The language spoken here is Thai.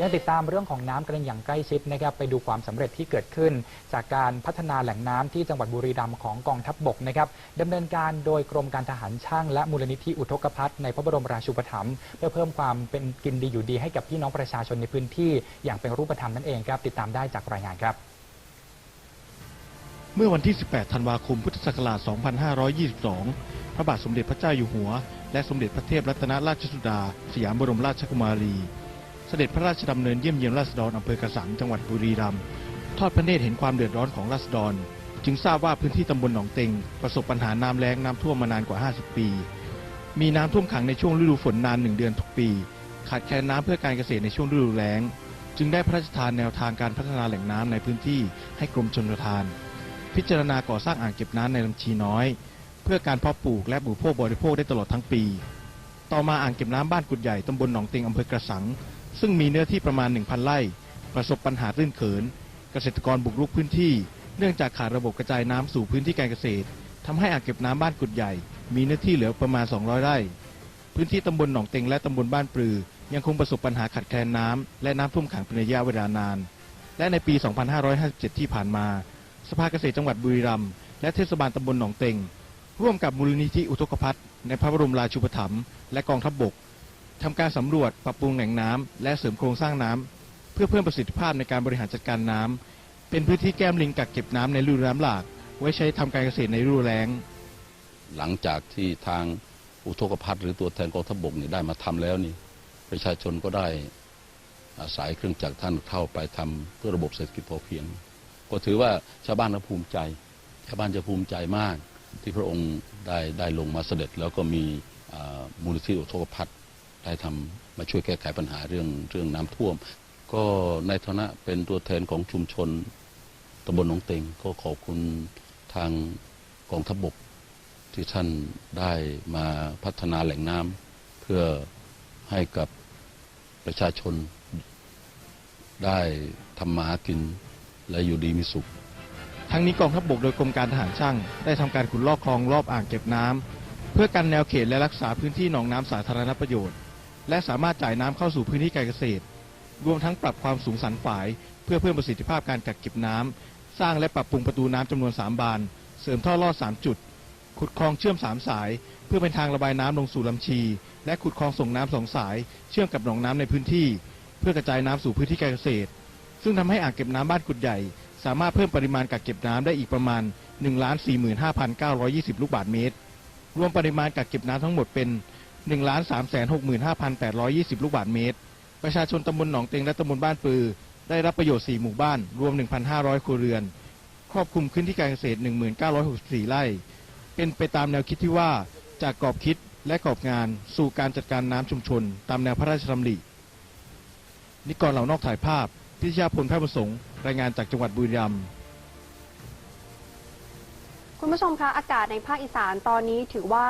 ยังติดตามเรื่องของน้ำกันอย่างใกล้ชิดนะครับไปดูความสำเร็จที่เกิดขึ้น จากการพัฒนาแหล่งน้ำที่จังหวัดบุรีรัมย์ของกองทัพบบกนะครับดำเนินการโดยกรมการทหารช่างและมูลนิธิอุทกภัทในพระบรมราชูปถัมภ์เพื่อเพิ่มความเป็นกินดีอยู่ดีให้กับพี่น้องประชาชนในพื้นที่ อย่างเป็นรูปธรรมนั่นเองครับติดตามได้จากรายงานครับเมื่อวันที่ 18 ธันวาคม พุทธศักราช 2522 พระบาทสมเด็จพระเจ้าอยู่หัว และสมเด็จพระเทพรัตนราชสุดา สยามบรมราชกุมารี ด็จพระราชดำเนินเยี่ยมเยียนราษฎรอำเภอกระสังจังหวัดบุรีรัมย์ทอดพระเนตรเห็นความเดือดร้อนของราษฎร จึงทราบว่าพื้นที่ตำบลหนองเต็ง ประสบปัญหาน้ำแล้งน้ำท่วมมานานกว่า 50 ปี มีน้ำท่วมขังในช่วงฤดูฝนนานหนึ่งเดือนทุกปี ขาดแคลนน้ำเพื่อการเกษตรในช่วงฤดูแล้ง จึงได้พระราชทานแนวทางการพัฒนาแหล่งน้ำในพื้นที่ให้กรมชลประทาน พิจารณาก่อสร้างอ่างเก็บน้ำในลำชีน้อย เพื่อการเพาะปลูกและบริโภคบริโภคได้ตลอดทั้งปี ต่อมาอ่างเก็บน้ำบ้านกุดใหญ่ตำบลหนองเต็งอำเภอกระสัง ซึ่งมีเนื้อที่ประมาณ 1,000 ไร่ ประสบปัญหาตื้นเขิน เกษตรกรบุกรุกพื้นที่ เนื่องจากขาดระบบกระจายน้ำสู่พื้นที่การเกษตรทำให้อ่างเก็บน้ำบ้านกุดใหญ่ มีเนื้อที่เหลือประมาณ 200 ไร่ พื้นที่ตำบลหนองเต็งและตำบลบ้านปลือ ยังคงประสบปัญหาขาดแคลนน้ำและน้ำท่วมขังเป็นระยะเวลานาน และในปี 2557 ที่ผ่านมา สภาเกษตรจังหวัดบุรีรัมย์และเทศบาลตำบลหนองเต็ง ร่วมกับมูลนิธิอุทกภัทในพระบรมราชูปถัมภ์และกองทัพบบก ทำการสำรวจปรับปรุงแหล่งน้ำและเสริมโครงสร้างน้ำเพื่อเพิ่มประสิทธิภาพในการบริหารจัดการน้ำเป็นพื้นที่แก้มลิงกักเก็บน้ำในฤดูน้ำหลาก ไว้ใช้ทำการเกษตรในฤดูแล้ง หลังจากที่ทางอุทกภัทหรือตัวแทนกองทัพบกนี่ได้มาทำแล้วนี่ประชาชนก็ได้อาศัยเครื่องจักรท่านเข้าไปทำเพื่อระบบเศรษฐกิจพอเพียง ก็ถือว่าชาวบ้านก็ภูมิใจ ชาวบ้านจะภูมิใจมาก ที่พระองค์ได้ได้ลงมาเสด็จแล้วก็มีมูลนิธิอุทกภัท ได้ทำมาช่วยแก้ไขปัญหาเรื่องเรื่องน้ำท่วม ก็ในฐานะเป็นตัวแทนของชุมชนตำบลหนองเต็งก็ขอบคุณทางกองทัพบกที่ท่านได้มาพัฒนาแหล่งน้ำเพื่อให้กับประชาชนได้ทำมาหากินและอยู่ดีมีสุข ทั้งนี้กองทัพบกโดยกรมการทหารช่าง ได้ทำการขุดลอกคลองรอบอ่างเก็บน้ำเพื่อกันแนวเขตและรักษาพื้นที่หนองน้ำสาธารณประโยชน์ และสามารถจ่ายน้ำเข้าสู่พื้นที่การเกษตร รวมทั้งปรับความสูงสันฝาย เพื่อเพิ่มประสิทธิภาพการกักเก็บน้ำสร้างและปรับปรุงประตูน้ำจำนวน 3 บาน เสริมท่อลอด 3 จุด ขุดคลองเชื่อม 3 สาย เพื่อเป็นทางระบายน้ำลงสู่ลำชี และขุดคลองส่งน้ำสองสาย เชื่อมกับหนองน้ำในพื้นที่ เพื่อกระจายน้ำสู่พื้นที่การเกษตร ซึ่งทำให้อ่างเก็บน้ำบ้านกุดใหญ่ สามารถเพิ่มปริมาณกักเก็บน้ำได้อีกประมาณ 1,45,920 ลูกบาศก์เมตร รวมปริมาณกักเก็บน้ำทั้งหมดเป็น 1,365,820 ลูกบาศก์เมตร ประชาชนตำบลหนองเต็งและตำบลบ้านปือ ได้รับประโยชน์ 4 หมู่บ้าน รวม 1,500 ครัวเรือน ครอบคลุมพื้นที่การเกษตร 1964 ไร่ เป็นไปตามแนวคิดที่ว่า จากกรอบคิดและกรอบงานสู่การจัดการน้ำชุมชน ตามแนวพระราชดำริ นิกรเหล่านอกถ่ายภาพ พิชยาพลแพทย์ประสงค์ รายงานจากจังหวัดบุรีรัมย์คุณผู้ชมคะอากาศในภาคอีสานตอนนี้ถือว่า